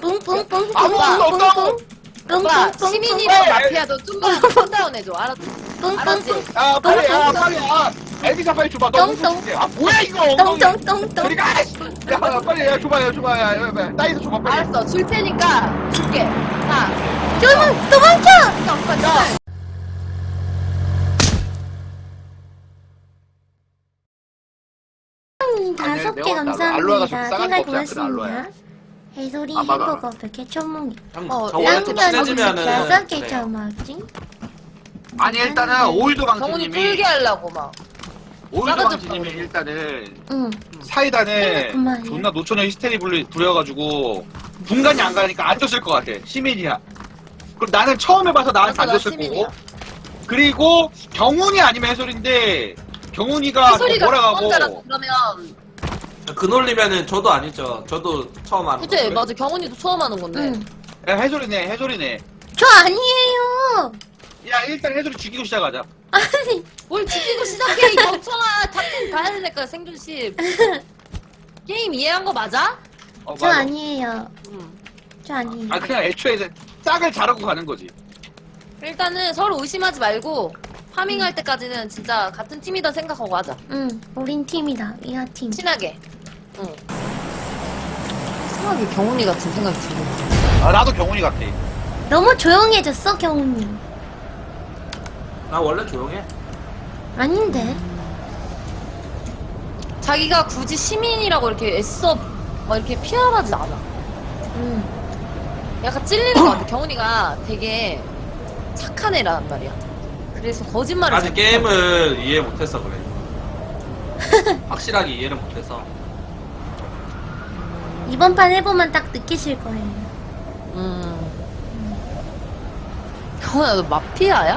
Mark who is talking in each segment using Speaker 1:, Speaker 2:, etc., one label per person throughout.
Speaker 1: 뿡뿡뿡뿡뿡뿡뿡
Speaker 2: 아무 일도 없다고.
Speaker 1: 뿡뿡뿡.
Speaker 3: 시민이랑 마피아도 좀만 톤다운 해줘. 알았지?
Speaker 1: 뿡뿡뿡.
Speaker 2: 야 빨리 야 빨리 야 엘기사 빨리 줘봐. 너
Speaker 1: 똥똥.
Speaker 2: 무슨 짓이야? 아 뭐야 이거? 엉덩이
Speaker 1: 똥똥똥똥.
Speaker 2: 저리 가 씨. 야 빨리 야 줘봐 야 줘봐. 야, 야, 야 나이도 줘봐 빨리.
Speaker 3: 알았어. 줄 테니까 줄게. 자.
Speaker 1: 도망 도망쳐!
Speaker 3: 진짜
Speaker 1: 다섯 개
Speaker 2: 봤을 때 알로하가 좀
Speaker 1: 감사합니다.
Speaker 2: 싸가지가
Speaker 1: 생각
Speaker 2: 없지 않거든, 알로하야.
Speaker 1: 고맙습니다 해소리
Speaker 2: 아, 맞아.
Speaker 1: 햄버거 100개 천몽이
Speaker 4: 형,
Speaker 3: 어,
Speaker 4: 저 원래 좀
Speaker 1: 양견
Speaker 4: 친해지면은
Speaker 1: 다섯 개
Speaker 4: 그래요.
Speaker 1: 천몽이
Speaker 2: 아니 일단은 오일도
Speaker 3: 정훈이
Speaker 2: 강수님이
Speaker 3: 쫄게 하려고 막
Speaker 2: 오일도
Speaker 3: 싸가지
Speaker 2: 강수님이
Speaker 3: 없다고.
Speaker 2: 일단은
Speaker 1: 응
Speaker 2: 사이단에
Speaker 1: 그만해.
Speaker 2: 존나 노처녀 히스테리 불리, 부려가지고 분간이 안 가니까 안 줬을 것 같아 시민이야 그리고 나는 처음 해봐서 나한테 안
Speaker 3: 맞아, 나
Speaker 2: 줬을. 거고 그리고 경훈이 아니면 해솔인데 경훈이가
Speaker 3: 소리가
Speaker 2: 뭐라고
Speaker 3: 뻔자라서 그러면
Speaker 4: 그 놀리면은 저도 아니죠. 저도 처음 하는
Speaker 3: 그치?
Speaker 4: 거예요.
Speaker 3: 맞아. 경훈이도 처음 하는 건데.
Speaker 1: 응.
Speaker 2: 야 해솔이네 해솔이네.
Speaker 1: 저 아니에요.
Speaker 2: 야 일단 해솔이 죽이고 시작하자.
Speaker 1: 아니.
Speaker 3: 뭘 죽이고 시작해 이 멍청아 탑텐 가야 되니까 생존시 게임 이해한 거 맞아?
Speaker 2: 어,
Speaker 1: 저
Speaker 2: 맞아.
Speaker 1: 아니에요.
Speaker 3: 응.
Speaker 1: 저 아니에요.
Speaker 2: 아 그냥 애초에 이제 짝을 자르고 가는 거지.
Speaker 3: 일단은 서로 의심하지 말고 파밍할 때까지는 진짜 같은 팀이다 생각하고 하자.
Speaker 1: 응 우린 팀이다. 이하 팀
Speaker 3: 친하게 응 이상하게 경훈이 같은 생각이 들고
Speaker 2: 아 나도 경훈이 같아.
Speaker 1: 너무 조용해졌어 경훈님
Speaker 4: 나 원래 조용해.
Speaker 1: 아닌데.
Speaker 3: 자기가 굳이 시민이라고 이렇게 애써 막 이렇게 피하지 않아.
Speaker 1: 응.
Speaker 3: 약간 찔리는 것 같아. 경훈이가 되게 착한 애란 말이야. 그래서 거짓말을
Speaker 4: 아직
Speaker 3: 잘
Speaker 4: 게임을 이해 못해서 그래. 확실하게 이해를 못해서.
Speaker 1: 이번 판 해보면 딱 느끼실 거예요
Speaker 3: 음. 경훈아 너 마피아야?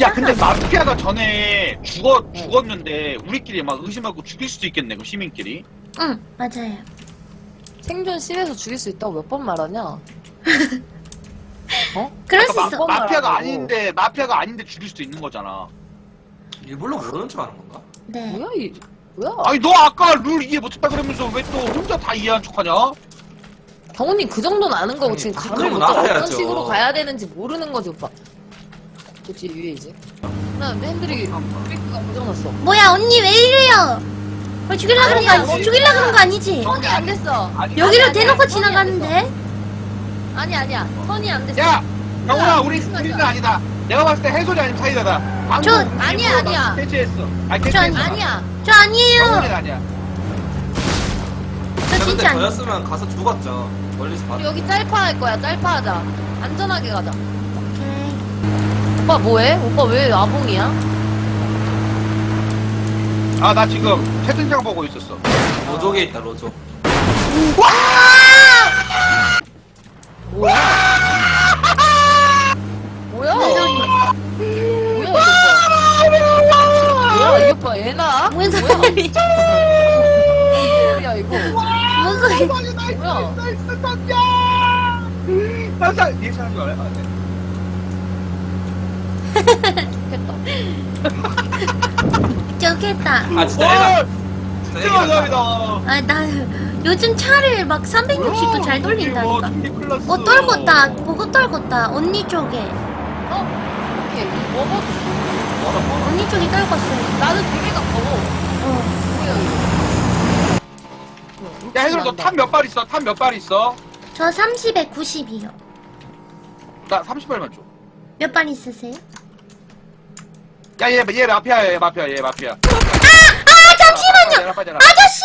Speaker 2: 야 근데 마피아가 전에 죽어 죽었는데 우리끼리 막 의심하고 죽일 수도 있겠네 그 시민끼리
Speaker 1: 응 맞아요
Speaker 3: 생존 실에서 죽일 수 있다고 몇 번 말하냐? 어?
Speaker 1: 그럴 수 있어
Speaker 2: 마,
Speaker 3: 말하고.
Speaker 2: 아닌데 마피아가 아닌데 죽일 수도 있는 거잖아
Speaker 4: 일부러 모르는 척 하는 건가?
Speaker 1: 네
Speaker 3: 뭐야 이 뭐야?
Speaker 2: 아니 너 아까 룰 이해 못했다 그러면서 왜 또 혼자 다 이해한 척하냐
Speaker 3: 경훈이 그 정도는 아는 거고
Speaker 4: 아니,
Speaker 3: 지금
Speaker 4: 그 정도
Speaker 3: 못 어떤
Speaker 4: 나가야죠.
Speaker 3: 식으로 가야 되는지 모르는 거지 오빠. 저 뒤에 위에 이제. 나 핸들이 브레이크가 고장났어.
Speaker 1: 뭐야 언니 왜 이래요 왜 죽일라 그런 거
Speaker 3: 아니야,
Speaker 1: 아니지. 죽일라 그런 거 아니지
Speaker 3: 턴이 안 됐어.
Speaker 2: 아니,
Speaker 1: 여기를
Speaker 3: 아니,
Speaker 1: 대놓고
Speaker 3: 아니,
Speaker 1: 지나가는데
Speaker 3: 아니 아니야. 턴이 안 됐어.
Speaker 2: 야 경훈아 우리 우리는? 아니다 내가 봤을 때 해솔이 아니면 사이다다 방금
Speaker 1: 저-
Speaker 2: 우리
Speaker 3: 아니야, 아니야.
Speaker 2: 캐치했어 아니
Speaker 1: 저
Speaker 2: 캐치했어
Speaker 3: 아니야.
Speaker 1: 저 아니에요
Speaker 2: 아니야
Speaker 1: 저
Speaker 4: 근데
Speaker 1: 진짜 아니에요
Speaker 4: 저였으면 가서 죽었죠. 멀리서 봐.
Speaker 3: 우리 여기 짤파 할 거야. 짤파 하자. 안전하게 가자.
Speaker 1: 오케이
Speaker 3: 오빠 뭐해? 오빠 왜 아봉이야?
Speaker 2: 아 나 지금 채팅창 보고 있었어
Speaker 4: 로족에 있다 로족.
Speaker 3: 뭐야? 뭐야 애나?
Speaker 1: 뭔
Speaker 3: 뭐야?
Speaker 1: 소리
Speaker 3: 야 이거
Speaker 1: 뭔 소리
Speaker 3: 뭐야?
Speaker 2: 나이스 던져 나사 니사는줄 알아? 아, 네.
Speaker 3: 했다.
Speaker 1: 좋겠다
Speaker 4: 아 진짜
Speaker 2: 와,
Speaker 4: 애가.
Speaker 2: 진짜. 감사합니다
Speaker 1: 아 나 요즘 차를 막 360도 잘 돌린다니까 어어 떨궜다 보고 떨궜다 언니 쪽에
Speaker 3: 어? 오케이 먹어.
Speaker 4: 멀어 멀어.
Speaker 1: 언니 쪽이 떨궜어요
Speaker 3: 나는 되게 가까워.
Speaker 1: 어?
Speaker 3: 야
Speaker 2: 해솔 너탄 몇 발 있어? 탄 몇 발 있어?
Speaker 1: 저 30에 90이요
Speaker 2: 나 30발만 줘.
Speaker 1: 몇 발 있으세요?
Speaker 2: 야, 얘, 얘 마피아야, 얘 마피아, 얘 마피아.
Speaker 1: 아 잠시만요
Speaker 2: 아, 빠져라, 빠져라.
Speaker 1: 아저씨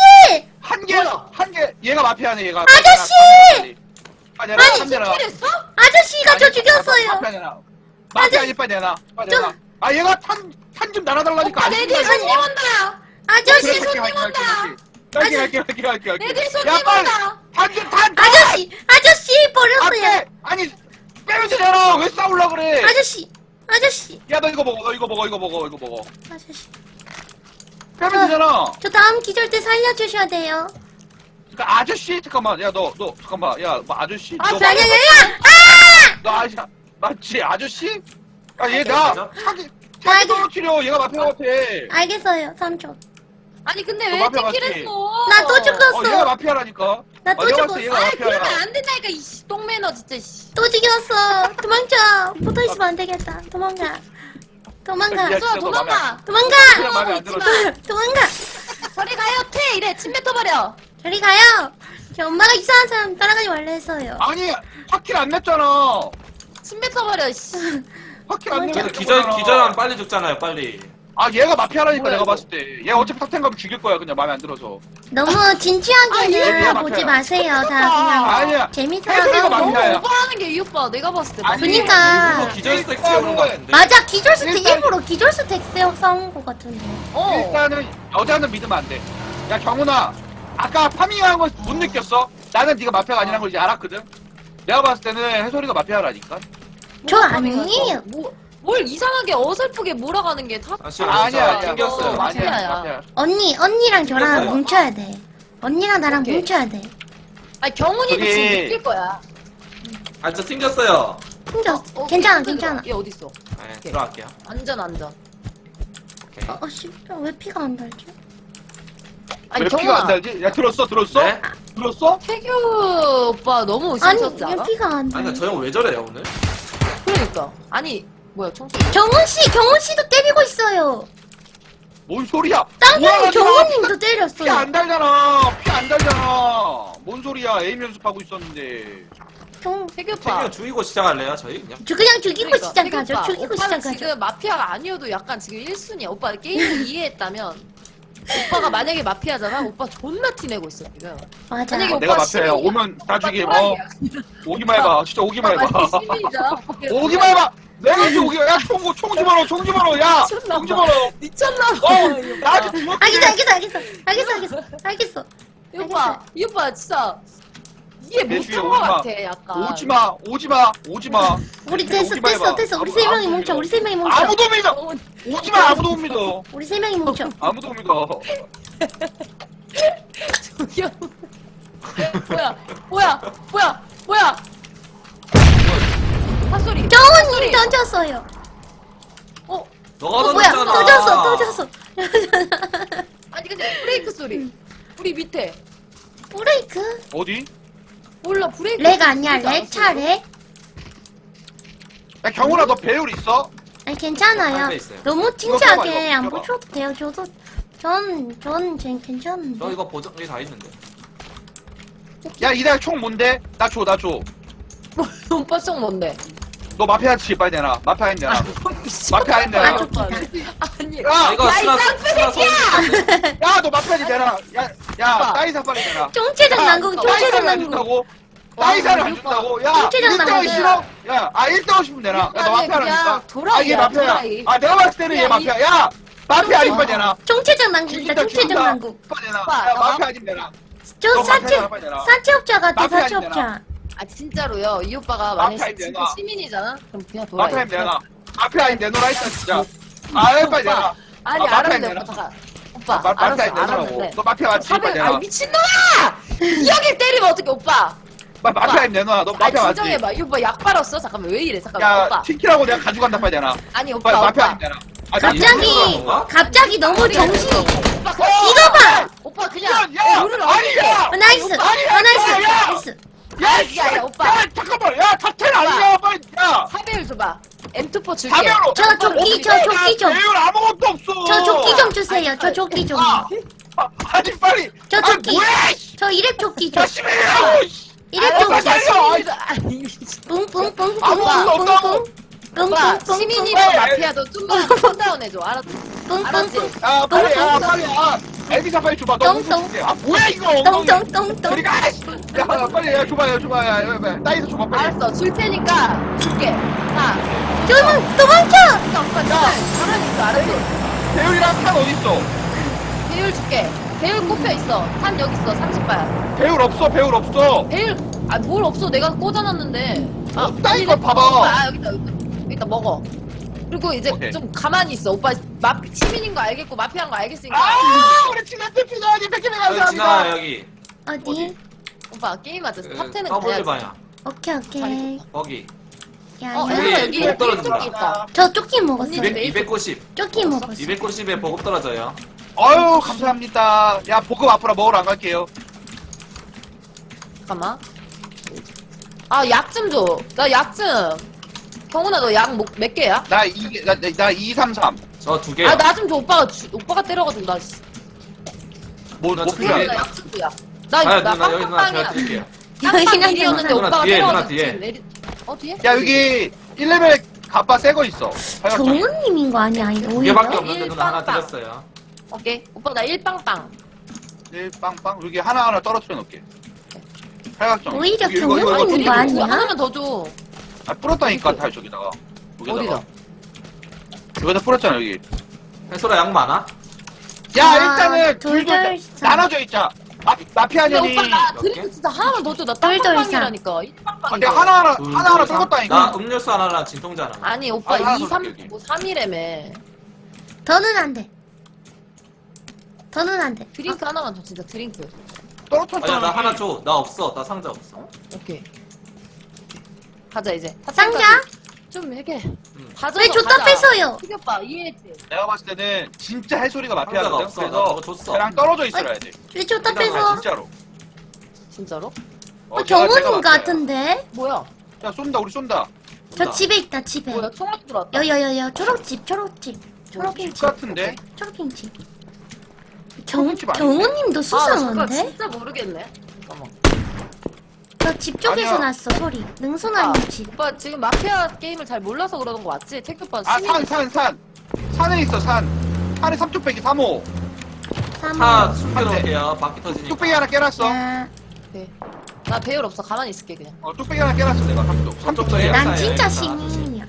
Speaker 2: 한 개, 한 개, 얘가 마피아네, 얘가.
Speaker 1: 아저씨!
Speaker 2: 빠져라,
Speaker 1: 아니,
Speaker 2: 빠져라.
Speaker 3: 킬했어?
Speaker 1: 아저씨가 저 죽였어요
Speaker 2: 마피아잖아. 마피아니, 빠져라, 빠져라. 아, 얘가 탄, 탄 좀 날아달라니까.
Speaker 3: 오빠 안내 뒤에 손님. 온다.
Speaker 1: 아저씨
Speaker 3: 손님 온다.
Speaker 2: 갈게, 갈게, 갈게, 갈게, 갈게.
Speaker 3: 내 뒤에 손님. 온다.
Speaker 2: 탄 좀, 탄, 탄!
Speaker 1: 아저씨 아저씨 버렸어요!
Speaker 2: 아니, 빼면 되잖아. 왜 싸우려 그래?
Speaker 1: 아저씨 아저씨
Speaker 2: 야, 너 이거 먹어, 너 이거 먹어, 이거 먹어, 이거 먹어.
Speaker 1: 아저씨
Speaker 2: 빼면
Speaker 1: 아.
Speaker 2: 되잖아.
Speaker 1: 저 다음 기절 때 살려주셔야 돼요
Speaker 2: 그러니까 아저씨 잠깐만 야 너 너 잠깐만 야뭐 아저씨
Speaker 3: 아,
Speaker 2: 너
Speaker 3: 아니,
Speaker 2: 맞-
Speaker 3: 아니,
Speaker 2: 너 아저씨 맞지 아저씨. 아얘 나 사기 사기
Speaker 1: 알겠-
Speaker 2: 떨어뜨려 얘가 마피아 같아
Speaker 1: 알겠어요 3초
Speaker 3: 아니 근데
Speaker 2: 너
Speaker 3: 왜
Speaker 2: 마피아 맞지?
Speaker 3: 했어?
Speaker 1: 나 또 죽었어.
Speaker 2: 어 얘가 마피아라니까
Speaker 1: 나 또
Speaker 2: 어, 내가
Speaker 1: 죽었어.
Speaker 2: 얘가
Speaker 3: 아니 그러면
Speaker 2: 마피아야
Speaker 3: 안 된다니까 이씨 똥매너 진짜 씨.
Speaker 1: 또 죽였어. 도망쳐. 붙어 있으면 안 되겠다. 도망가. 도망가.
Speaker 2: 야, 진짜 너
Speaker 3: 도망가.
Speaker 1: 도망가.
Speaker 2: 그냥 마음에 안 들어
Speaker 1: 도망가.
Speaker 3: 저리 가요 퇴 이래 침 뱉어버려.
Speaker 1: 저리 가요. 저 엄마가 이상한 사람 따라가지 말라 했어요.
Speaker 2: 아니 화킬 안 냈잖아
Speaker 3: 침 뱉어버려 씨.
Speaker 2: 화킬 안
Speaker 4: 그래도 기절 기절하면 빨리 죽잖아요 빨리.
Speaker 2: 아 얘가 마피아라니까
Speaker 3: 뭐야,
Speaker 2: 내가
Speaker 3: 이거?
Speaker 2: 봤을 때얘 어차피 탑텐 가면 죽일 거야 그냥 마음에 안 들어서
Speaker 1: 너무
Speaker 2: 아, 얘
Speaker 1: 진지하게는
Speaker 2: 얘가
Speaker 1: 보지. 마세요. 다 그냥
Speaker 2: 아니야.
Speaker 1: 재밌어요.
Speaker 2: 혜솔이가
Speaker 3: 너무. 오버하는 게 이 오빠 내가 봤을 때.
Speaker 2: 아니,
Speaker 1: 그니까.
Speaker 4: 일부러 기절 스택 세우는 거 같은데.
Speaker 1: 맞아 기절 스택
Speaker 2: 일단-
Speaker 1: 일부러 기절 스택 세워 싸운 것 같은데.
Speaker 3: 어.
Speaker 2: 일단은 여자는 믿으면 안돼야 경훈아 아까 파밍한 거못 느꼈어? 나는 네가 마피아가 아니라는 걸 이제 알았거든 내가 봤을 때는 해솔이가 마피아라니까
Speaker 1: 저 아니에요.
Speaker 3: 뭐, 뭘 이상하게 어설프게 몰아가는 게 다.
Speaker 4: 사실
Speaker 2: 아니야
Speaker 4: 진짜
Speaker 2: 아니야
Speaker 4: 튕겼어요.
Speaker 3: 어,
Speaker 2: 아니야
Speaker 3: 마피아야.
Speaker 2: 마피아
Speaker 1: 언니 언니랑 저랑
Speaker 4: 생겼어요.
Speaker 1: 뭉쳐야 돼. 언니랑 나랑
Speaker 3: 오케이.
Speaker 1: 뭉쳐야 돼.
Speaker 3: 아니 경훈이도
Speaker 2: 저기-
Speaker 3: 지금 느낄 거야.
Speaker 4: 아, 저 튕겼어요.
Speaker 1: 튕겨.
Speaker 3: 어,
Speaker 1: 괜찮아
Speaker 3: 얘
Speaker 1: 괜찮아.
Speaker 3: 얘 어디 있어?
Speaker 4: 네, 들어갈게요.
Speaker 3: 안전 안전.
Speaker 4: 오케이.
Speaker 1: 어, 씨, 왜 피가 안 달지?
Speaker 3: 아니
Speaker 2: 왜 피가 안
Speaker 3: 경훈아.
Speaker 2: 달지? 야 들었어 들었어?
Speaker 4: 네?
Speaker 2: 들었어?
Speaker 3: 태규 오빠 너무
Speaker 1: 아니,
Speaker 3: 의심스럽지
Speaker 1: 왜
Speaker 3: 않아?
Speaker 1: 피가 안
Speaker 4: 아니,
Speaker 1: 달?
Speaker 4: 근데 저형 왜 저래요 오늘?
Speaker 3: 그러니까. 아니 뭐야 청소.
Speaker 1: 경훈 씨, 경훈 씨도 때리고 있어요.
Speaker 2: 뭔 소리야 뭐야,
Speaker 1: 경훈님도 때렸어요.
Speaker 2: 달잖아 피 안 달잖아 뭔 소리야 에임 연습하고 있었는데
Speaker 1: 경,
Speaker 3: 태규 오빠.
Speaker 4: 태균 죽이고 시작할래요 저희 그냥?
Speaker 1: 저 그냥 죽이고
Speaker 3: 그러니까,
Speaker 1: 시작하죠.
Speaker 3: 오빠,
Speaker 1: 죽이고
Speaker 3: 오빠는
Speaker 1: 시작하죠.
Speaker 3: 지금 마피아가 아니어도 약간 지금 1순위야. 오빠 게임을 이해했다면 오빠가 만약에 마피아잖아. 오빠 존나 티내고 있어 지금.
Speaker 1: 맞아.
Speaker 3: 만약에
Speaker 2: 아, 내가
Speaker 3: 오빠
Speaker 2: 마피아야
Speaker 3: 시민이야.
Speaker 2: 오면 다 죽임 어
Speaker 3: 또라이야.
Speaker 2: 오기만 해봐 진짜 오기만
Speaker 3: 오빠
Speaker 2: 해봐
Speaker 3: 시민이잖아.
Speaker 2: 오기만 해봐 내가 이제 오기만 야총 총 집어넣어 총 집어넣어 야
Speaker 3: 미쳤나
Speaker 2: 총 집어넣어
Speaker 3: 미쳤나 봐. 어이 오빠.
Speaker 2: 나한테 주먹
Speaker 1: 알겠어, 알겠어, 알겠어, 알겠어, 알겠어, 알겠어.
Speaker 3: 이 오빠, 이 오빠 진짜
Speaker 2: 내 주위에
Speaker 3: 못한 것
Speaker 2: 오지 마.
Speaker 3: 같아 약간.
Speaker 2: 오지마 오지마 오지마
Speaker 1: 우리 됐어, 됐어. 됐어. 우리 세 명이 뭉쳐. 우리 세 명이 뭉쳐.
Speaker 2: 아무도 믿어
Speaker 3: 어,
Speaker 2: 오지마 아무도 못 믿어
Speaker 1: 우리 세 명이 뭉쳐.
Speaker 2: 아무도 못 믿어
Speaker 3: 저기요. 뭐야, 뭐야, 뭐야, 뭐야. 핫소리.
Speaker 1: 경훈님 던졌어요.
Speaker 3: 어,
Speaker 4: 너가
Speaker 1: 어, 뭐야?
Speaker 4: 던졌잖아.
Speaker 1: 던졌어, 던졌어.
Speaker 3: 아니 근데 브레이크 소리. 우리 밑에.
Speaker 1: 브레이크?
Speaker 2: 어디?
Speaker 3: 몰라 브레이크.
Speaker 1: 렉 아니야, 렉
Speaker 3: 않았어?
Speaker 1: 차례?
Speaker 2: 야 경훈아 너 배율 있어?
Speaker 1: 아니, 괜찮아요.
Speaker 4: 팔배 있어요.
Speaker 1: 너무
Speaker 2: 이거
Speaker 1: 진지하게
Speaker 2: 이거
Speaker 1: 안. 보셔도 돼요. 저도, 전, 전, 전 괜찮은데.
Speaker 4: 저 이거 보정이 다 있는데.
Speaker 2: 야 이달 총 뭔데? 나 줘 나 줘 너
Speaker 3: 오빠 쪽 뭔데?
Speaker 2: 마피아 치 빨리 내놔 마피아인 내놔 마피아 아닌데
Speaker 1: 아,
Speaker 2: 야
Speaker 1: 좀-
Speaker 3: 아니.
Speaker 2: 야!
Speaker 4: 아, 이거
Speaker 3: 야, 이
Speaker 4: 스나
Speaker 3: 깡패
Speaker 4: 스나
Speaker 2: 너 마피아지 내놔 야 야. 따이사 빨리 내놔
Speaker 1: 총체적 난국, 총체적
Speaker 2: 따이사를 안
Speaker 1: 난국.
Speaker 2: 준다고? 따이사를 안. 준다고? 야
Speaker 1: 총체적
Speaker 2: 1등이
Speaker 1: 나가자.
Speaker 2: 싫어? 야 아 1등 하고 싶으면 내놔 야너
Speaker 3: 아니,
Speaker 2: 마피아라니까
Speaker 3: 그냥 도라이야,
Speaker 2: 아얘 마피아야
Speaker 3: 도라이.
Speaker 2: 아 내가 봤을 때는 얘
Speaker 3: 야,
Speaker 2: 마피아 야 마피아 거 내놔 죽인다
Speaker 1: 총체적
Speaker 2: 죽인다
Speaker 1: 난국.
Speaker 2: 빨리 내놔
Speaker 3: 오빠,
Speaker 2: 야
Speaker 3: 나
Speaker 2: 마피아 아닌 내놔
Speaker 1: 저
Speaker 2: 너
Speaker 1: 사채,
Speaker 2: 빨리 내놔.
Speaker 1: 사채업자 같아,
Speaker 2: 마피아
Speaker 1: 사채업자.
Speaker 3: 아 진짜로요. 이 오빠가 만약
Speaker 2: 마피아인
Speaker 3: 진짜
Speaker 2: 내놔.
Speaker 3: 시민이잖아. 그럼 그냥 돌아.
Speaker 2: 마피아 아닌 내놔 마피아 아닌 내놔라 했다 진짜 아 빨리 내놔
Speaker 3: 아니
Speaker 2: 아, 마피아
Speaker 3: 알았는데
Speaker 2: 내놔.
Speaker 3: 오빠 잠깐. 오빠
Speaker 2: 마- 마피아
Speaker 3: 알았어
Speaker 2: 아닌 내놔라고
Speaker 3: 알았는데.
Speaker 2: 너 마피아 맞지? 빨리
Speaker 3: 400,
Speaker 2: 내놔
Speaker 3: 아니 미친놈아! 이 형이 때리면 어떡해 오빠?
Speaker 2: 마- 마피아 내놔 너 마피아 맞지?
Speaker 3: 진정해봐. 이 오빠 약 빨았어? 잠깐만 왜 이래? 잠깐만
Speaker 2: 야
Speaker 3: 오빠.
Speaker 2: 팅키라고 내가 가져간다 빨리 내놔
Speaker 3: 아니
Speaker 2: 빨리
Speaker 3: 오빠
Speaker 2: 마피아
Speaker 3: 오빠.
Speaker 2: 아닌 내놔 아, 나
Speaker 1: 갑자기,
Speaker 4: 이거?
Speaker 1: 갑자기 너무 정신이.
Speaker 3: 오빠 그냥
Speaker 1: 이거 봐!
Speaker 3: 오빠 그냥
Speaker 2: 야, 야,
Speaker 3: 룰을
Speaker 2: 아니,
Speaker 3: 어기게.
Speaker 2: 야!
Speaker 1: 어, 나이스,
Speaker 3: 오빠,
Speaker 1: 어, 나이스,
Speaker 2: 야, 야!
Speaker 1: 나이스.
Speaker 2: 야,
Speaker 3: 아니, 야, 야, 오빠.
Speaker 2: 야, 잠깐만, 야, 탑텐 아니야, 빨리, 야!
Speaker 3: 사배율 줘봐. M2포 줄게.
Speaker 2: 사배율로!
Speaker 1: 저 조끼, 저 조끼 좀.
Speaker 2: 배율 아무것도 없어!
Speaker 1: 저 조끼 좀 주세요, 저 조끼 좀.
Speaker 2: 아, 아, 아니, 빨리!
Speaker 1: 저
Speaker 2: 아,
Speaker 1: 조끼.
Speaker 2: 뭐야, 이씨!
Speaker 1: 저 이랩 조끼 좀.
Speaker 2: 열심히 해요!
Speaker 1: 이랩
Speaker 2: 알았어,
Speaker 1: 조끼.
Speaker 2: 살려!
Speaker 3: 아니
Speaker 1: 뿡뿡뿡뿡
Speaker 2: 아무것도 없다고.
Speaker 3: 오빠
Speaker 1: 뿡뿡뿡뿡
Speaker 3: 시민이랑
Speaker 2: 뿡.
Speaker 3: 마피아도 좀만 톤다운 해줘. 알았지? 알았지?
Speaker 1: 뿡뿡뿡
Speaker 2: 야, 빨리, 야,
Speaker 1: 똥,
Speaker 2: 빨리, 야! 엘비사 빨리 줘봐, 너
Speaker 1: 똥, 똥.
Speaker 2: 아, 뭐야, 이거!
Speaker 1: 똥똥똥똥
Speaker 2: 저리 가! 씨! 야, 빨리, 야, 줘봐, 야, 줘봐, 야, 야, 야, 따이서 줘봐, 빨리.
Speaker 3: 알았어. 줄 테니까 줄게. 자,
Speaker 1: 도망 도망쳐
Speaker 3: 그러니까 오빠 진짜 가만히 있어. 알았지?
Speaker 2: 배율이랑 탄 어딨어?
Speaker 3: 배율 줄게. 배율 꼽혀 있어. 탄 여기 있어. 30발.
Speaker 2: 배율 없어, 배율 없어!
Speaker 3: 배율 아 뭘 없어. 내가 꽂아놨는데. 아,
Speaker 2: 없다, 이거 봐봐.
Speaker 3: 아 여기다 여기다. 여기다 먹어. 그리고 이제
Speaker 2: 오케이.
Speaker 3: 좀 가만히 있어. 오빠 마 시민인 거 알겠고 마피아인 거 알겠으니까.
Speaker 2: 아, 우리 친한테 피자니 백개미
Speaker 4: 여기 지나
Speaker 2: 감사합니다.
Speaker 4: 여기.
Speaker 1: 어디
Speaker 3: 오빠 게임 하자.
Speaker 4: 그,
Speaker 3: 탑10은
Speaker 4: 더블
Speaker 3: 가야지.
Speaker 4: 방향.
Speaker 1: 오케이 오케이
Speaker 4: 거기.
Speaker 1: 야,
Speaker 3: 어,
Speaker 1: 야.
Speaker 3: 얘들아 여기
Speaker 4: 못 떨어진다.
Speaker 3: 있다.
Speaker 1: 저 조끼 먹었어
Speaker 3: 언니
Speaker 4: 200,
Speaker 3: 매일
Speaker 4: 290.
Speaker 1: 조끼 먹었어
Speaker 4: 290에 보급 떨어져요.
Speaker 2: 아유 감사합니다. 야 보급 앞으로 먹으러 안 갈게요.
Speaker 3: 잠깐만. 아, 약 좀 줘. 나 약 좀. 경훈아, 너 약 몇 개야?
Speaker 2: 나 이게 나나 233.
Speaker 4: 저두 개요.
Speaker 3: 아, 나 좀 줘. 오빠가, 주, 오빠가 때려가지고, 나. 씨.
Speaker 2: 뭐, 나뭐
Speaker 4: 지금
Speaker 2: 필요해?
Speaker 3: 나약좀 줘, 야. 나, 아나
Speaker 4: 누나 여기 누나 제가. 드릴게요.
Speaker 1: 여기는
Speaker 3: 일이었는데
Speaker 4: 누나
Speaker 3: 오빠가
Speaker 4: 뒤에,
Speaker 3: 때려가지고
Speaker 4: 누나 뒤에.
Speaker 3: 지금 내리... 어, 뒤에?
Speaker 2: 야 여기 1레벨 갑바 새 거 있어. 하여튼
Speaker 1: 경훈님인 거 아니야 이거
Speaker 4: 두
Speaker 1: 오히려?
Speaker 4: 개밖에 없는데 누나 하나
Speaker 3: 일빵빵.
Speaker 4: 드렸어요.
Speaker 3: 오케이. 오빠 나 1빵빵.
Speaker 2: 1빵빵 여기 하나 하나 떨어뜨려 놓을게. 팔각정.
Speaker 1: 오히려
Speaker 2: 여기 이거, 이거, 거
Speaker 1: 아니야?
Speaker 3: 하나만 더 줘.
Speaker 2: 아 뿌렸다니까 다 저기다가. 여기다가.
Speaker 3: 어디다?
Speaker 2: 여기다 뿌렸잖아 여기.
Speaker 4: 해소라 양 많아?
Speaker 2: 야
Speaker 1: 아,
Speaker 2: 일단은
Speaker 1: 돌돌
Speaker 2: 둘둘
Speaker 1: 상.
Speaker 2: 나눠져 있자. 마,
Speaker 3: 근데
Speaker 2: 마피아년이
Speaker 3: 오빠 나
Speaker 4: 개?
Speaker 3: 진짜 하나만 더 줘. 나 빵빵빵이라니까.
Speaker 2: 아,
Speaker 3: 1빵빵.
Speaker 2: 내가 하나 하나
Speaker 4: 둘,
Speaker 2: 하나 하나
Speaker 4: 둘, 삼.
Speaker 2: 떨궜다니까.
Speaker 4: 나 음료수 하나랑 진통제 하나.
Speaker 3: 아니, 오빠
Speaker 2: 아, 하나
Speaker 3: 2,
Speaker 2: 더
Speaker 3: 3,
Speaker 2: 줄게, 여기.
Speaker 3: 뭐 3일에매.
Speaker 1: 더는 안 돼. 더는 안 돼.
Speaker 3: 드링크 하나만 줘, 진짜 드링크.
Speaker 2: 떨어졌잖아.
Speaker 4: 아니야 나 하나 줘. 나 없어. 나 상자 없어.
Speaker 3: 오케이. 가자, 이제.
Speaker 1: 쌍자?
Speaker 3: 좀 이렇게.
Speaker 4: 응.
Speaker 3: 가져서
Speaker 1: 왜 줬다
Speaker 3: 가자.
Speaker 1: 뺏어요?
Speaker 3: 크기 오빠, 이해했지?
Speaker 2: 내가 봤을 때는 진짜 해소리가
Speaker 4: 상자가
Speaker 2: 마피아거든.
Speaker 4: 없어. 나
Speaker 2: 그래서
Speaker 4: 저거 줬어.
Speaker 2: 걔랑 떨어져 있어야 돼.
Speaker 1: 왜 줬다
Speaker 2: 아,
Speaker 1: 뺏어?
Speaker 2: 진짜로.
Speaker 3: 진짜로?
Speaker 2: 어, 내가
Speaker 1: 경훈님
Speaker 2: 마피아야.
Speaker 1: 같은데?
Speaker 3: 뭐야?
Speaker 2: 야 쏜다 우리 쏜다.
Speaker 1: 저. 집에 있다 집에.
Speaker 3: 뭐야? 총알 들어왔다.
Speaker 1: 여여여여 초록집 초록집 초록핑
Speaker 2: 집
Speaker 1: 집
Speaker 2: 같은데.
Speaker 1: 초록핑 집. 경
Speaker 2: 초록집 아닌데?
Speaker 1: 경훈님도
Speaker 3: 아, 나 잠깐
Speaker 1: 수상한데?
Speaker 3: 진짜 모르겠네.
Speaker 1: 집 쪽에서
Speaker 2: 아니야.
Speaker 1: 났어 소리. 능선아님 집.
Speaker 3: 오빠 지금 마피아 게임을 잘 몰라서 그러는 거 맞지? 태규 오빠
Speaker 2: 아 산 산 산. 산에 있어 산. 산에 삼뚝 빼기 3호.
Speaker 1: 삼.
Speaker 4: 차 숨겨놓을게요. 바퀴 터지니까.
Speaker 2: 뚝배기 하나 깨놨어.
Speaker 1: 야,
Speaker 3: 네. 나 배열 없어. 가만히 있을게 그냥.
Speaker 2: 어 뚝배기 하나 깨놨어 내가 삼뚝. 삼뚝
Speaker 4: 삼뚝도
Speaker 2: 빼기.
Speaker 4: 해요.
Speaker 1: 난 진짜. 신인이야.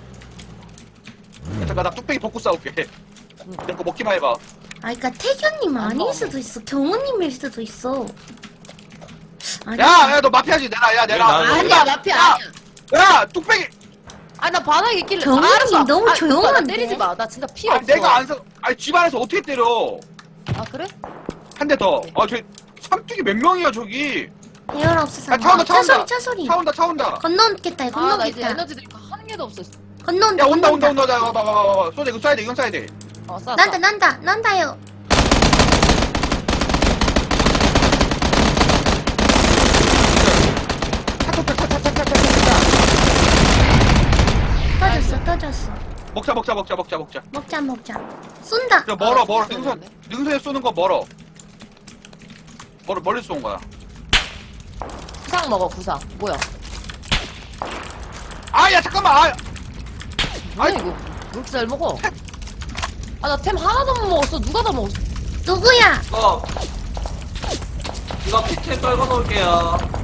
Speaker 2: 잠깐 나 뚝배기 벗고 싸울게. 내거 먹기만 해봐.
Speaker 1: 아, 그니까 태균님
Speaker 3: 안
Speaker 1: 아닐. 수도 있어. 경훈님일 수도 있어.
Speaker 2: 야, 야, 너 마피아지 내가, 야.
Speaker 4: 나-
Speaker 3: 아니야 마피아
Speaker 2: 야,
Speaker 3: 아니야.
Speaker 2: 야, 뚝배기.
Speaker 3: 아니 나 바닥에 있길래
Speaker 1: 경훈이
Speaker 3: 아, 알았어.
Speaker 1: 너무
Speaker 3: 아, 오빠, 나
Speaker 1: 조용한데?
Speaker 3: 때리지 마. 나 진짜 피
Speaker 2: 아니,
Speaker 3: 없어.
Speaker 2: 내가 안 서, 아니 집 안에서 어떻게 때려?
Speaker 3: 아 그래?
Speaker 2: 한 대 더. 아, 저 삼뚝이 몇 명이야 저기?
Speaker 1: 배열 없어서.
Speaker 2: 야, 차 온다,
Speaker 1: 차차 소리,
Speaker 2: 온다.
Speaker 1: 차 소리.
Speaker 2: 차 온다, 차 온다.
Speaker 1: 건너겠다,
Speaker 3: 아 나 이제
Speaker 1: 건너겠다.
Speaker 3: 에너지 드링크 한 개도 없어.
Speaker 1: 건너온다,
Speaker 2: 야, 온다, 온다.
Speaker 1: 온다,
Speaker 2: 온다. 와봐, 와봐, 와봐. 쏘자, 이거 쏴야 돼, 이건 쏴야 돼.
Speaker 3: 어 쌌어.
Speaker 1: 난다, 난다, 난다요. 떠졌어, 떠졌어.
Speaker 2: 먹자, 먹자, 먹자, 먹자, 먹자.
Speaker 1: 먹자, 먹자. 쏜다.
Speaker 2: 저 멀어,
Speaker 3: 아,
Speaker 2: 멀어. 능선. 능선에 쏘는 거 멀어. 멀어, 멀리 쏜 거야.
Speaker 3: 구상 먹어 구상. 뭐야?
Speaker 2: 아, 야, 잠깐만. 아,
Speaker 3: 뭐야
Speaker 2: 아이.
Speaker 3: 이거? 왜 이렇게 잘 먹어? 아 나 템 하나도 못 먹었어. 누가 다 먹었어?
Speaker 1: 누구야?
Speaker 4: 이거 이거 피켓 떨궈 놓을게요.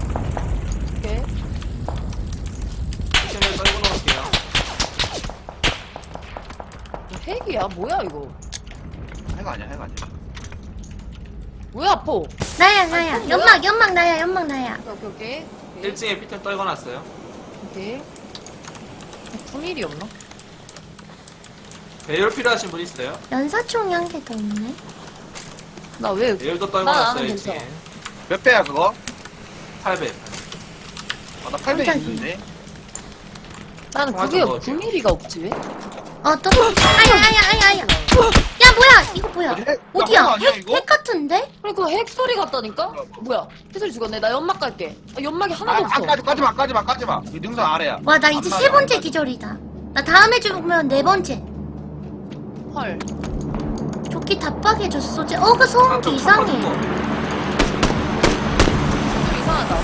Speaker 3: 핵이야? 뭐야 이거?
Speaker 2: 해가 아니야, 해가 아니야.
Speaker 3: 왜 아파?
Speaker 1: 나야, 나야.
Speaker 3: 뭐야?
Speaker 1: 연막, 연막 나야, 연막 나야.
Speaker 3: 오케이 오케이 오케이.
Speaker 4: 1층에 피켓 떨궈놨어요.
Speaker 3: 오케이. 분일이 없나?
Speaker 4: 배열 필요하신 분 있어요?
Speaker 1: 연사총이 한개더 있네.
Speaker 3: 나 왜?
Speaker 4: 배열도
Speaker 3: 나는
Speaker 4: 떨궈놨어요
Speaker 3: 괜찮아.
Speaker 4: 1층에.
Speaker 2: 몇 배야, 그거?
Speaker 4: 8배.
Speaker 2: 아, 나 8배
Speaker 1: 깜짝이야.
Speaker 2: 있는데.
Speaker 3: 나는 그게
Speaker 4: 맞아.
Speaker 3: 분일이가 없지 왜?
Speaker 1: 어, 또. 아야, 아야, 아야, 아야. 야, 뭐야? 이거 뭐야?
Speaker 2: 핵-
Speaker 1: 어디야?
Speaker 2: 나핵 아니야,
Speaker 1: 핵,
Speaker 2: 이거?
Speaker 1: 핵 같은데?
Speaker 3: 그리고 핵 소리 같다니까? 뭐야? 핵 소리 죽었네. 나 연막 갈게. 아, 연막이
Speaker 2: 아,
Speaker 3: 하나도 없어.
Speaker 2: 아, 까지, 까지 마, 까지 마, 까지 마. 이 능선 아래야.
Speaker 1: 와, 나 이제
Speaker 2: 안
Speaker 1: 세
Speaker 2: 맞아,
Speaker 1: 번째
Speaker 2: 안 맞아.
Speaker 1: 기절이다. 나 다음에 죽으면 네 번째.
Speaker 3: 헐.
Speaker 1: 조끼 답박해줬어. 쟤 어그 소음기
Speaker 4: 좀
Speaker 1: 이상해.
Speaker 3: 좀 이상하다.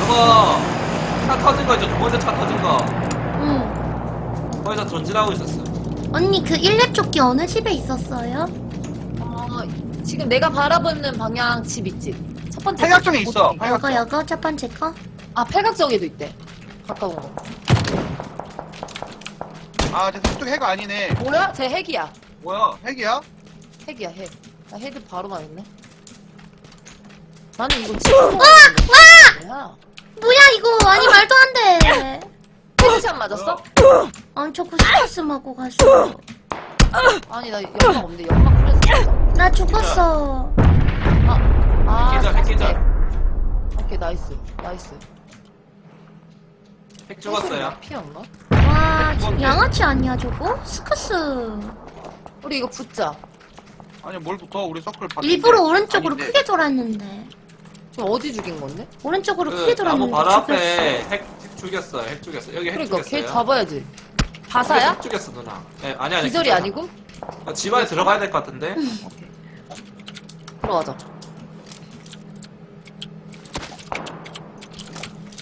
Speaker 4: 그거 차 터진 거 있죠? 두 번째 차 터진 거.
Speaker 1: 응.
Speaker 4: 거기서 전진하고 있었어.
Speaker 1: 언니 그 1렙 조끼 어느 집에 있었어요?
Speaker 3: 어, 지금 내가 바라보는 방향 집 있지? 첫 번째.
Speaker 2: 팔각정에
Speaker 3: 집.
Speaker 2: 있어.
Speaker 1: 여거. 여거 첫 번째 거?
Speaker 3: 아, 팔각정에도 있대. 가까운 거.
Speaker 2: 아, 저 그쪽 핵 아니네.
Speaker 3: 뭐야? 제 핵이야.
Speaker 2: 뭐야, 핵이야?
Speaker 3: 핵이야, 핵. 나 헤드 바로 나있네. 나는 이거 지금. 와! 뭐야?
Speaker 1: 뭐야 이거 아니 말도 안 돼.
Speaker 3: 헤드샷 맞았어?
Speaker 1: 아니 저거 스트레스 맞고 갔어.
Speaker 3: 아니, 나 연막 없는데 연막 뿌렸어.
Speaker 1: 나 죽었어.
Speaker 3: 아, 아.
Speaker 4: 핵기절, 핵기절.
Speaker 3: 오케이, 나이스. 나이스.
Speaker 4: 핵 죽었어요.
Speaker 3: 피었나?
Speaker 1: 와 지금 양아치 아니야 저거? 스커스.
Speaker 3: 우리 이거 붙자.
Speaker 2: 아니 뭘 붙어 우리 서클 봤는데.
Speaker 1: 일부러 오른쪽으로
Speaker 2: 아닌데.
Speaker 1: 크게 돌았는데
Speaker 3: 지금 어디 죽인 건데?
Speaker 1: 오른쪽으로 크게
Speaker 4: 그 나무
Speaker 1: 돌았는데
Speaker 4: 바로
Speaker 1: 죽였어.
Speaker 4: 앞에 핵, 핵 죽였어요. 핵 죽였어. 여기 핵
Speaker 3: 그러니까
Speaker 4: 죽였어요.
Speaker 3: 걔 잡아야지. 바사야?
Speaker 4: 핵 죽였어 누나. 네, 아니 아니.
Speaker 3: 기절이
Speaker 4: 괜찮아.
Speaker 3: 아니고?
Speaker 4: 어, 집 안에 들어가야 될 것 같은데.
Speaker 3: 들어가자.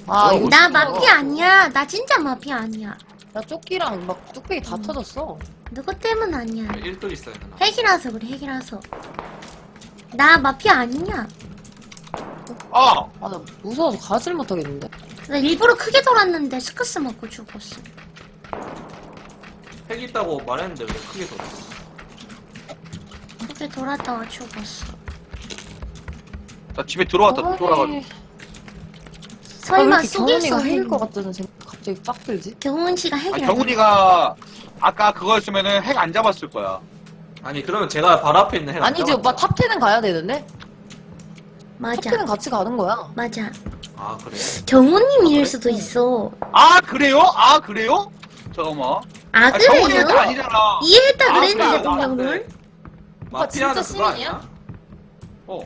Speaker 3: 아,
Speaker 2: 어,
Speaker 3: 이거
Speaker 1: 나
Speaker 3: 죽인
Speaker 1: 마피
Speaker 3: 거.
Speaker 1: 아니야 나 진짜 마피 아니야
Speaker 3: 나 조끼랑 막 뚝배기 다 터졌어.
Speaker 1: 누구 때문 아니야
Speaker 4: 1도 있어요 누나.
Speaker 1: 핵이라서 그래 핵이라서 나 마피 아니냐
Speaker 2: 어.
Speaker 3: 아, 나 무서워서 가질 못하겠는데.
Speaker 1: 나 일부러 크게 돌았는데 스크스 맞고 죽었어
Speaker 4: 핵 있다고 말했는데 왜 크게 돌았어?
Speaker 1: 크게 돌았다가 죽었어
Speaker 2: 나 집에 들어왔다
Speaker 3: 어머니.
Speaker 2: 돌아가지고.
Speaker 3: 아, 왜
Speaker 1: 설마
Speaker 3: 이렇게 경훈이가
Speaker 1: 속일수
Speaker 3: 핵일 것 같다는 생각 갑자기 빡 들지?
Speaker 1: 경훈 씨가 핵이야
Speaker 2: 경훈이가 아까 그거였으면은 핵 안 잡았을 거야.
Speaker 4: 아니 그러면 제가 바로 앞에 있는 핵안
Speaker 3: 아니지? 오빠 탑10은 가야 되는데?
Speaker 1: 맞아
Speaker 3: 탑10은 같이 가는 거야.
Speaker 1: 맞아
Speaker 4: 아 그래?
Speaker 1: 경훈님일 수도 있어
Speaker 2: 아 그래요? 아 그래요? 잠깐만.
Speaker 1: 아
Speaker 2: 아,
Speaker 1: 그래요?
Speaker 2: 또 아니잖아.
Speaker 1: 이해했다
Speaker 2: 아,
Speaker 1: 그랬는데
Speaker 2: 그래요?
Speaker 1: 분명을
Speaker 3: 오빠 진짜
Speaker 4: 마피아는 그거
Speaker 3: 시민이야?
Speaker 4: 아니야?
Speaker 2: 어.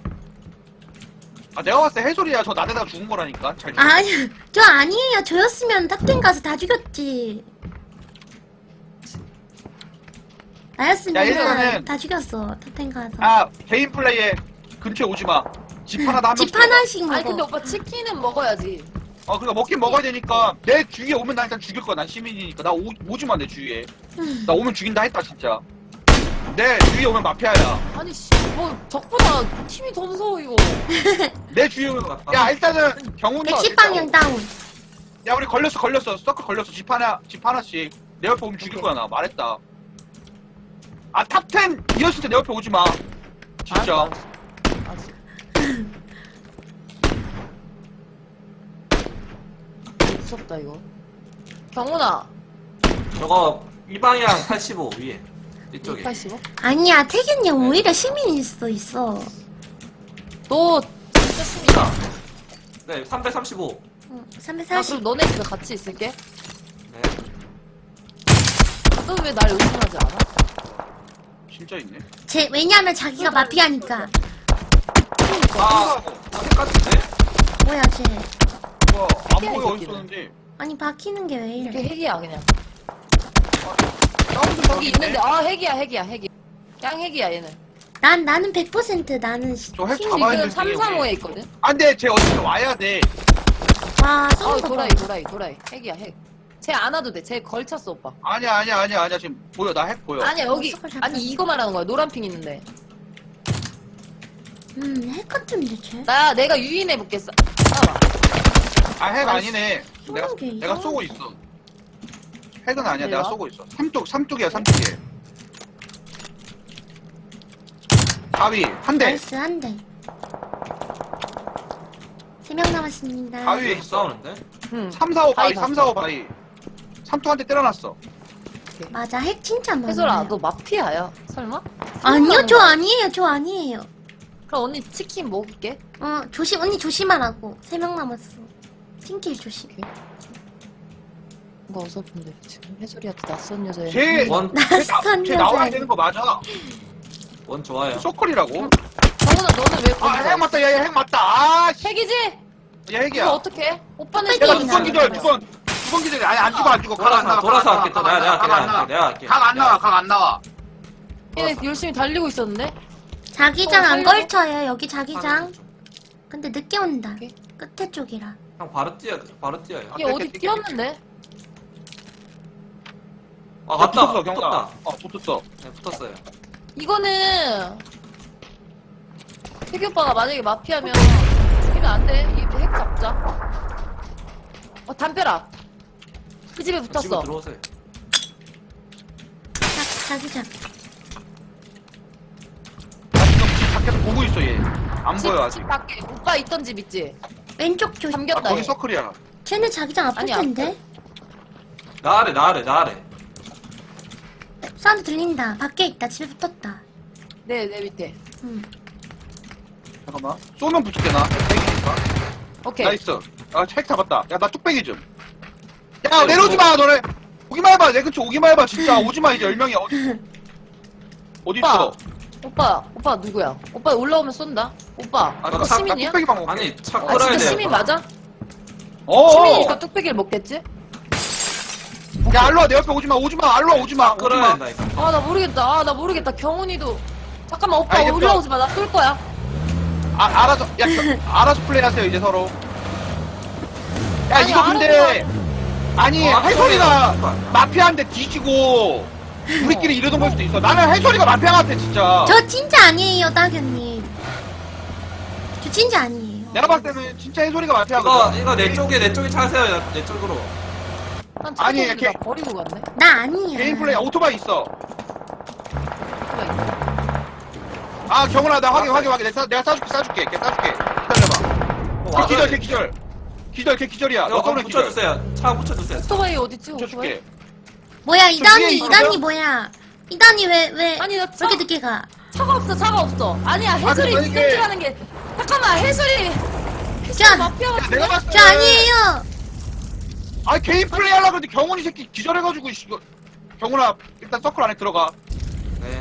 Speaker 2: 아 내가 봤을 때 해소리야 저 나대다 죽은 거라니까. 잘 죽-
Speaker 1: 아니 저 아니에요 저였으면 탑텐 가서 다 죽였지
Speaker 2: 야,
Speaker 1: 나였으면 다 죽였어 탑텐 가서
Speaker 2: 아 개인 플레이에 근처에 오지 마. 집 하나다 한
Speaker 1: 집. 하나씩 먹어
Speaker 3: 아니, 근데 오빠 치킨은 먹어야지.
Speaker 2: 어 그러니까 먹긴 먹어야 되니까 내 주위에 오면 나 일단 죽일 거야. 난 시민이니까 나 오, 오지 마내 주위에.
Speaker 1: 음.
Speaker 2: 나 오면 죽인다 했다 진짜. 내 주위에 오면 마피아야.
Speaker 3: 아니, 씨, 뭐, 적보다 팀이 더 무서워, 이거.
Speaker 2: 내 주위에 오면 야 일단은 경훈아.
Speaker 1: 110방향 다운
Speaker 2: 야 우리 걸렸어 걸렸어 서클 걸렸어 집 하나 집 하나씩 내 옆에 오면 죽일 거야 나 말했다 아 탑10 이었을 때 내 옆에 오지 마 진짜
Speaker 3: 알았어, 알았어. 무섭다, 이거. 경훈아,
Speaker 4: 저거 이 방향 85 위에 이쪽에.
Speaker 3: 285?
Speaker 1: 아니야 태균이 오히려 시민일 수도 있어
Speaker 3: 너 진짜 시민이야.
Speaker 4: 네 335.
Speaker 1: 어, 나340
Speaker 3: 그럼 너네 집에 같이 있을게.
Speaker 4: 네.
Speaker 3: 너 왜 날 의심하지 않아?
Speaker 2: 진짜 있네
Speaker 1: 제, 왜냐면 자기가 마피아니까
Speaker 4: 아핵 같은데?
Speaker 1: 뭐야 쟤
Speaker 2: 와안
Speaker 3: 피해,
Speaker 2: 보여
Speaker 3: 이 새끼는.
Speaker 2: 어딨었는데
Speaker 1: 아니 박히는 게 왜
Speaker 3: 이게
Speaker 1: 이래
Speaker 3: 핵이야, 그냥. 여기
Speaker 2: 저기
Speaker 3: 있는데, 아, 핵이야, 핵이야, 핵이야. 양 핵이야, 얘는.
Speaker 1: 난 나는 100% 나는 시-
Speaker 2: 저핵
Speaker 1: 시민.
Speaker 2: 잡아야
Speaker 3: 지금
Speaker 2: 되는데
Speaker 3: 335에 있거든?
Speaker 2: 안 돼 쟤 어떻게 와야 돼
Speaker 1: 와
Speaker 3: 아,
Speaker 1: 거
Speaker 3: 도라이,
Speaker 1: 봐.
Speaker 3: 도라이, 도라이. 핵이야, 핵. 쟤안 와도 돼. 쟤 걸쳤어, 오빠.
Speaker 2: 아니야 아니야 아니야 아니야 지금 보여 나 핵 보여
Speaker 3: 아니야, 여기.
Speaker 1: 어,
Speaker 3: 아니, 이거 말하는 거야. 노란 핑 있는데.
Speaker 1: 음, 핵 같은데 쟤?
Speaker 3: 나, 내가 유인해볼게. 싸- 싸봐.
Speaker 2: 아핵
Speaker 3: 아니,
Speaker 2: 아니네 내가
Speaker 1: 쏘는 게
Speaker 2: 내가
Speaker 1: 이상하네.
Speaker 2: 쏘고 있어 핵은 아니야? 내가 쏘고 있어 삼쪽 삼쪽이야 삼쪽에 가위 한 대
Speaker 1: 나이스 한 대 세 명 남았습니다
Speaker 2: 가위에
Speaker 4: 왜
Speaker 2: 있어
Speaker 4: 싸우는데?
Speaker 3: 응.
Speaker 2: 3, 4, 5 바위,
Speaker 3: 바위
Speaker 2: 3, 4, 5 바위. 삼투 한대 때려놨어.
Speaker 1: 맞아 핵 진짜 많아요
Speaker 3: 혜솔아, 너 마피아야. 설마?
Speaker 1: 아니요 저. 아니에요 저 아니에요
Speaker 3: 그럼 언니 치킨 먹을게.
Speaker 1: 어 조심 언니 조심하라고 세 명 남았어 팀킬 조심
Speaker 3: 뭔가 어설픈데, 지금. 혜솔이한테 낯선 여자애.
Speaker 2: 쟤,
Speaker 4: 원,
Speaker 1: 낯선
Speaker 2: 쟤 나와야
Speaker 1: 여자
Speaker 2: 되는 거 맞아.
Speaker 4: 원 좋아요.
Speaker 2: 소컬이라고.
Speaker 3: 정훈아, 너는 왜
Speaker 2: 아,
Speaker 3: 거기서
Speaker 2: 핵 맞다, 야, 얘핵 맞다. 아, 씨.
Speaker 3: 핵이지?
Speaker 2: 얘
Speaker 3: 이거
Speaker 2: 핵이야.
Speaker 3: 어떡해? 오빠는
Speaker 1: 핵이야.
Speaker 2: 내가
Speaker 1: 핵이지.
Speaker 2: 두번 기절, 두 번. 두번 기절. 아니, 안 죽어, 안 죽어.
Speaker 4: 돌아서,
Speaker 2: 나와,
Speaker 4: 돌아서 할게.
Speaker 2: 나와,
Speaker 4: 내가, 내가,
Speaker 2: 각안
Speaker 4: 내가
Speaker 2: 나와.
Speaker 4: 할게. 내가 할게.
Speaker 2: 각안 나와, 각 안 나와.
Speaker 3: 얘 열심히 달리고 있었는데?
Speaker 1: 자기장
Speaker 3: 어,
Speaker 1: 안
Speaker 3: 살려줘?
Speaker 1: 걸쳐요 여기 자기장 근데 늦게 온다
Speaker 3: 오케이.
Speaker 1: 끝에 쪽이라
Speaker 4: 형 바로 뛰어, 바로 뛰어요.
Speaker 3: 얘
Speaker 2: 아,
Speaker 3: 어디 뛰었는데?
Speaker 4: 아,
Speaker 2: 아,
Speaker 4: 갔다.
Speaker 2: 붙었어, 경다.
Speaker 4: 붙었다.
Speaker 2: 어, 붙었어.
Speaker 4: 네, 붙었어요.
Speaker 3: 이거는 태기 오빠가 만약에 마피아면 죽이면 안 돼. 이핵 잡자. 어 담벼락. 그 집에
Speaker 4: 집에
Speaker 3: 붙었어.
Speaker 4: 들어오세요.
Speaker 1: 자, 자기장
Speaker 2: 보고 있어, 얘. 안
Speaker 3: 집,
Speaker 2: 보여, 아직.
Speaker 3: 집 밖에 오빠 있던 집 있지?
Speaker 1: 왼쪽 조심
Speaker 2: 아,
Speaker 3: 잠겼다.
Speaker 2: 거기
Speaker 3: 얘.
Speaker 2: 서클이야.
Speaker 1: 쟤네 자기장 아플
Speaker 3: 아니,
Speaker 1: 텐데
Speaker 4: 나 아래, 나 아래, 나 아래.
Speaker 1: 사운드 들린다 밖에 있다 집에 붙었다
Speaker 3: 네, 내 밑에.
Speaker 1: 음.
Speaker 2: 잠깐만. 쏘면 붙을게, 나. 핵이니까.
Speaker 3: 오케이.
Speaker 2: 나이스. 아, 핵 잡았다. 야, 나 뚝배기 좀. 야, 내려오지 마, 너네. 오기만 해봐. 내 근처 오기만 해봐, 진짜. 오지 마, 이제 10명이야. 어디. 어디. 있어?
Speaker 3: 오빠, 오빠 누구야? 오빠 올라오면 쏜다. 오빠,
Speaker 2: 아,
Speaker 3: 오빠
Speaker 2: 나,
Speaker 3: 시민이야?
Speaker 2: 뚝배기 방먹
Speaker 4: 아니 차
Speaker 3: 아
Speaker 4: 끌어야
Speaker 3: 진짜
Speaker 4: 돼.
Speaker 3: 시민 맞아?
Speaker 2: 어.
Speaker 3: 시민이니까 뚝배기를 먹겠지?
Speaker 2: 야 알로아 내 옆에 오지마 오지마 알로아 오지마
Speaker 4: 끌어야
Speaker 2: 오지마.
Speaker 4: 된다니까.
Speaker 3: 아 나 모르겠다. 아 나 모르겠다. 경훈이도 잠깐만 오빠
Speaker 2: 아, 이제
Speaker 3: 올라오지 마. 나 쏠 거야.
Speaker 2: 아 알아서 야 겨- 알아서 플레이하세요 이제 서로. 야
Speaker 3: 아니,
Speaker 2: 이거 근데 아니
Speaker 4: 어,
Speaker 2: 해솔이가
Speaker 4: 그러니까.
Speaker 2: 마피아한테 뒤지고 우리끼리 이러던 걸 수도 있어. 나는 해솔이가 마피아 같아 진짜.
Speaker 1: 저 진짜 아니에요, 따견님. 저 진짜 아니에요.
Speaker 2: 내가 봤을 때는 진짜 해솔이가
Speaker 4: 이거
Speaker 2: 마피아거든.
Speaker 4: 이거 내 쪽에 내 쪽에 차세요. 내 쪽으로.
Speaker 3: 난
Speaker 2: 아니,
Speaker 3: 아니
Speaker 2: 걔-
Speaker 3: 나 버리고 갔네.
Speaker 1: 나 아니야.
Speaker 2: 개인 플레이 오토바이 있어.
Speaker 3: 오토바이.
Speaker 2: 아 경훈아 나 확인 확인 확인 내가, 사- 내가 싸줄게 싸줄게 걔 싸줄게 기다려봐
Speaker 4: 어,
Speaker 2: 걔 기절. 걔 기절 기절 걔 기절이야
Speaker 4: 이거
Speaker 2: 너 때문에 기절
Speaker 4: 붙여주세요. 차 붙여주세요.
Speaker 3: 오토바이 어딨지? 오토바이?
Speaker 2: 붙여줄게
Speaker 1: 뭐야, 이단이,
Speaker 2: 위에
Speaker 1: 이단이
Speaker 2: 있어요?
Speaker 1: 뭐야? 이단이 왜, 왜,
Speaker 3: 아니
Speaker 1: 나왜
Speaker 3: 차,
Speaker 1: 이렇게 늦게 가?
Speaker 3: 차가 없어 차가 없어. 아니야 해설이
Speaker 2: 근데 이게-
Speaker 3: 이벤트라는 게 잠깐만 해설이
Speaker 1: 저,
Speaker 3: 해설이 마피아
Speaker 2: 야? 내가 봤을
Speaker 1: 저 아니에요.
Speaker 2: 아 개인 플레이 하려고 했는데 경훈이 새끼 기절해가지고 씨, 이거 경훈아 일단 서클 안에 들어가
Speaker 4: 네.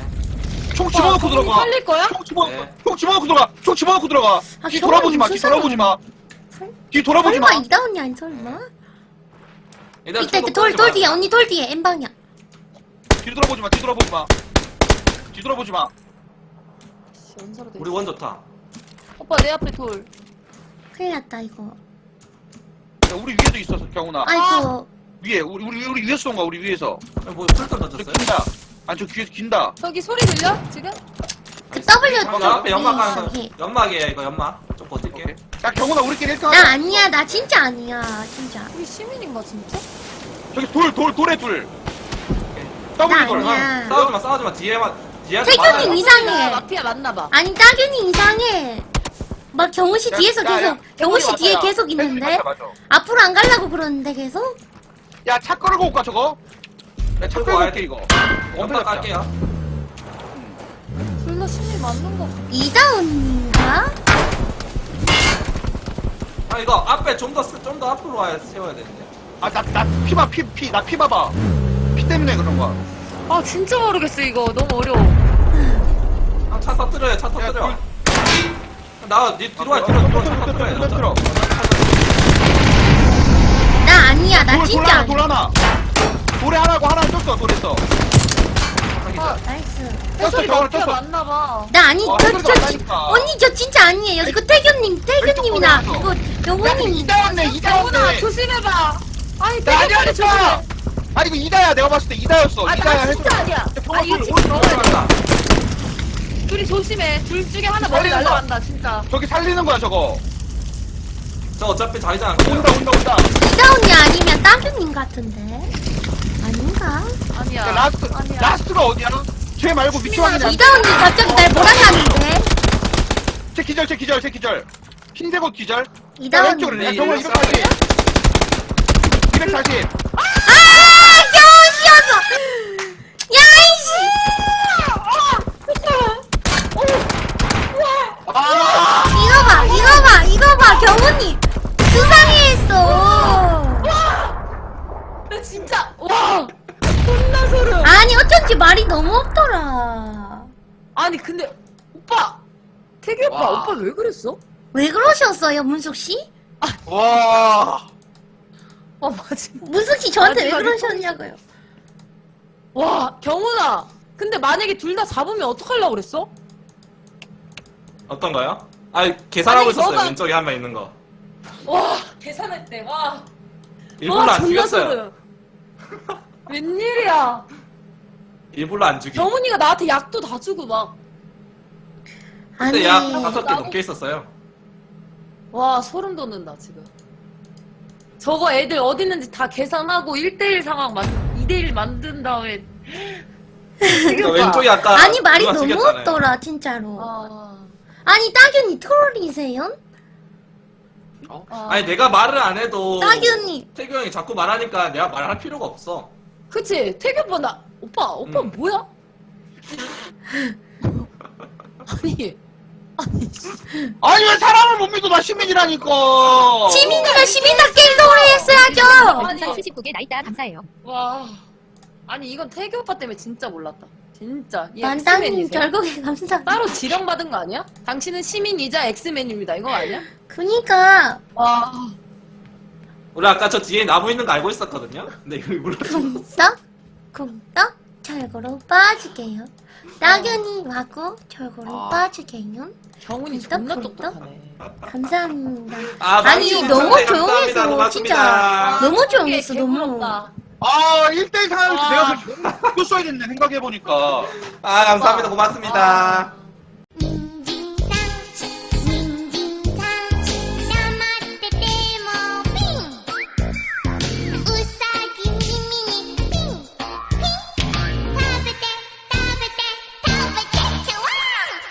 Speaker 2: 총 집어넣고 들어가
Speaker 3: 살릴 거야?
Speaker 2: 총 집어넣고
Speaker 4: 네.
Speaker 2: 총 집어넣고 들어가 총 집어넣고 들어가
Speaker 1: 아,
Speaker 2: 뒤
Speaker 1: 경훈이
Speaker 2: 돌아보지 마뒤
Speaker 1: 무슨
Speaker 2: 돌아보지 마
Speaker 1: 설-
Speaker 2: 뒤 돌아보지 마
Speaker 1: 설마 이다운이 아니 설마? 이따 이따
Speaker 4: 초도
Speaker 1: 돌, 돌
Speaker 4: 마.
Speaker 1: 뒤에, 언니 돌 뒤에, N방향.
Speaker 2: 뒤 돌아보지 마 뒤 돌아보지 마 뒤돌아보지 마
Speaker 3: 씨, 연사로 돼
Speaker 4: 우리
Speaker 3: 있어.
Speaker 4: 원 좋다.
Speaker 3: 오빠 내 앞에 돌.
Speaker 1: 큰일 났다, 이거.
Speaker 2: 야, 우리 위에도 있었어 경훈아
Speaker 1: 아이고.
Speaker 2: 위에 우리 우리 우리 위에서 쏜 거야 우리 위에서
Speaker 4: 뭐 풀턴
Speaker 2: 저
Speaker 4: 던졌어요?
Speaker 2: 긴다 아니 저 귀에서 긴다
Speaker 3: 저기 소리 들려? 지금?
Speaker 1: 그 W
Speaker 4: 아, 저 앞에 연막
Speaker 1: 위에
Speaker 4: 하는 거.
Speaker 1: 있어,
Speaker 4: 연막이에요 이거 연막. 좀
Speaker 2: 오케이
Speaker 4: 버틸게.
Speaker 2: 야 경훈아 우리끼리 1등
Speaker 1: 나 아니야, 나 진짜 아니야, 진짜.
Speaker 3: 우리 시민인가 진짜?
Speaker 2: 저기 돌 돌 돌에
Speaker 1: 둘나
Speaker 2: 더블 돌
Speaker 1: 아니야.
Speaker 4: 싸우지 마 싸우지 마 뒤에만 뒤에
Speaker 1: 태경님 이상해.
Speaker 3: 마피아 맞나봐.
Speaker 1: 아니, 따균이 이상해. 막 경훈 씨 뒤에서 계속, 경훈 씨 뒤에 계속 있는데? 앞으로 안 가려고 그러는데 계속?
Speaker 2: 야 차 끌고 올까 저거? 야 차
Speaker 4: 끌고
Speaker 2: 끌고
Speaker 4: 와야
Speaker 2: 올게
Speaker 4: 돼.
Speaker 2: 이거
Speaker 4: 연막 깔게요.
Speaker 3: 둘다 시민 맞는 거 같아.
Speaker 1: 이다운인가?
Speaker 4: 아 이거 앞에 좀 더 좀 더 앞으로 와야 세워야 되는데.
Speaker 2: 아 나 나 피봐 피 피 나 피 봐봐 피 때문에 그런 거야
Speaker 3: 아 진짜 모르겠어 이거 너무 어려워.
Speaker 4: 아, 차 터뜨려요 차
Speaker 2: 야,
Speaker 4: 터뜨려.
Speaker 2: 돌-
Speaker 4: 나 니 뒤로 와
Speaker 2: 아,
Speaker 4: 뒤로
Speaker 2: 돌,
Speaker 4: 뒤로
Speaker 2: 돌,
Speaker 4: 차
Speaker 2: 돌. 돌, 돌, 돌, 돌.
Speaker 1: 나 아니야, 나
Speaker 2: 돌, 돌
Speaker 1: 진짜
Speaker 2: 하나 돌
Speaker 1: 아니야.
Speaker 2: 하나 돌에 하나고 하나 떴어 돌에서
Speaker 1: 어, 나이스.
Speaker 3: 해설이
Speaker 2: 저걸
Speaker 3: 마피아
Speaker 2: 떴어.
Speaker 3: 맞나봐.
Speaker 1: 나 아니,
Speaker 2: 와,
Speaker 1: 저, 저. 언니 저 진짜 아니에요. 이거 태균님, 태균님이나 이거 영호님이.
Speaker 2: 이다였네
Speaker 3: 경훈아
Speaker 2: 이다였네
Speaker 3: 조심해봐. 아니
Speaker 2: 나 아니야 진짜
Speaker 3: 조심해.
Speaker 2: 아니 이거 이다야 내가 봤을 때 이다였어
Speaker 3: 아,
Speaker 2: 이다야
Speaker 3: 나
Speaker 2: 해서
Speaker 3: 진짜 아니야. 아, 이거 지금 돼. 둘이 조심해. 둘 중에 하나 머리. 날라간다, 진짜.
Speaker 2: 저기 살리는 거야 저거
Speaker 4: 저 어차피 자기장 안
Speaker 2: 온다 온다 온다
Speaker 1: 이다운이 아니면 따균님 같은데? 아닌가?
Speaker 3: 아니야.
Speaker 2: 야, 라스트
Speaker 3: 아니야.
Speaker 2: 라스트가 어디야? 쟤 말고 미치왕이
Speaker 1: 이다운이 갑자기 날 몰아가는데?
Speaker 2: 제 기절 제 기절 제 기절 흰색 옷 기절 야,
Speaker 1: 이다운이.
Speaker 2: 왼쪽으로
Speaker 4: 네,
Speaker 2: 정말
Speaker 4: 이거
Speaker 2: 240 240
Speaker 1: 아! 겨우 씌었어! 야 이씨!
Speaker 2: 아
Speaker 1: 이거 봐, 이거 봐, 이거 봐, 경훈이! 수상해했어!
Speaker 3: 나 진짜, 와! 존나 소름.
Speaker 1: 아니, 어쩐지 말이 너무 없더라.
Speaker 3: 아니, 근데, 오빠! 태기 오빠,
Speaker 2: 와.
Speaker 3: 오빠 왜 그랬어?
Speaker 1: 왜 그러셨어요, 문숙 씨?
Speaker 2: 와.
Speaker 3: 아, 맞지.
Speaker 1: 문숙씨 저한테 왜
Speaker 3: 마지막에
Speaker 1: 그러셨냐고요?
Speaker 3: 와, 경훈아. 근데 만약에 둘 다 잡으면 어떡하려고 그랬어?
Speaker 4: 어떤 거요? 아 계산하고
Speaker 3: 아니,
Speaker 4: 있었어요
Speaker 3: 너가-
Speaker 4: 왼쪽에 한 명 있는 거.
Speaker 3: 와, 계산할 때, 와.
Speaker 4: 일부러
Speaker 3: 와,
Speaker 4: 안
Speaker 3: 존나
Speaker 4: 죽였어요.
Speaker 3: 소름. 웬일이야.
Speaker 4: 일부러 안 죽이.
Speaker 3: 경훈이가 나한테 약도 다 주고 막.
Speaker 4: 근데
Speaker 1: 아니,
Speaker 4: 약 다섯 개
Speaker 3: 나도-
Speaker 4: 넘게 있었어요.
Speaker 3: 와, 소름 돋는다, 지금. 저거 애들 어디 있는지 다 계산하고 1대1 상황 만, 2대1 만든 다음에.
Speaker 4: 그러니까 왼쪽이 아까
Speaker 1: 아니, 말이
Speaker 4: 누가
Speaker 1: 너무
Speaker 4: 죽였잖아요.
Speaker 1: 없더라, 진짜로.
Speaker 3: 아.
Speaker 1: 아니, 따균이 트롤이세요?
Speaker 3: 아.
Speaker 4: 아니 내가 말을 안 해도
Speaker 1: 따균이.
Speaker 4: 태규 형이 자꾸 말하니까 내가 말할 필요가 없어.
Speaker 3: 그치? 태규 오빠, 나, 오빠, 오빠
Speaker 4: 음.
Speaker 3: 뭐야? 아니, 아니,
Speaker 2: 왜 사람을 못 믿어 나 시민이라니까
Speaker 1: 시민이가 시민답게 행동을 했어야죠!
Speaker 3: 아니.
Speaker 5: 79개 나있다 감사해요.
Speaker 3: 와. 아니, 이건 태규 오빠 때문에 진짜 몰랐다. 진짜 엑스맨이세요?
Speaker 1: 결국에 감사.
Speaker 3: 따로 지령 받은 거 아니야? 당신은 시민이자 엑스맨입니다. 이거 아니야?
Speaker 1: 그니까
Speaker 3: 와.
Speaker 4: 우리 아까 저 뒤에 나무 있는 거 알고 있었거든요. 근데 이거 몰랐어.
Speaker 1: 쿵떡 쿵떡 절고로 빠지게요. 낙연이 와고 절고로
Speaker 2: 아.
Speaker 1: 빠지게요.
Speaker 3: 경훈이
Speaker 1: 쿵떡,
Speaker 3: 존나? 똑똑하네.
Speaker 1: 감사합니다.
Speaker 4: 아,
Speaker 1: 아니,
Speaker 4: 많이
Speaker 1: 너무
Speaker 4: 감사합니다.
Speaker 1: 조용해서. 진짜. 너무 조용했어,
Speaker 3: 개
Speaker 1: 너무.
Speaker 3: 부럽다.
Speaker 2: 아 1대1 상황에서
Speaker 3: 아.
Speaker 2: 내가 그걸 줬어야 됐네 생각해보니까
Speaker 4: 아, 감사합니다. 고맙습니다.
Speaker 3: 아.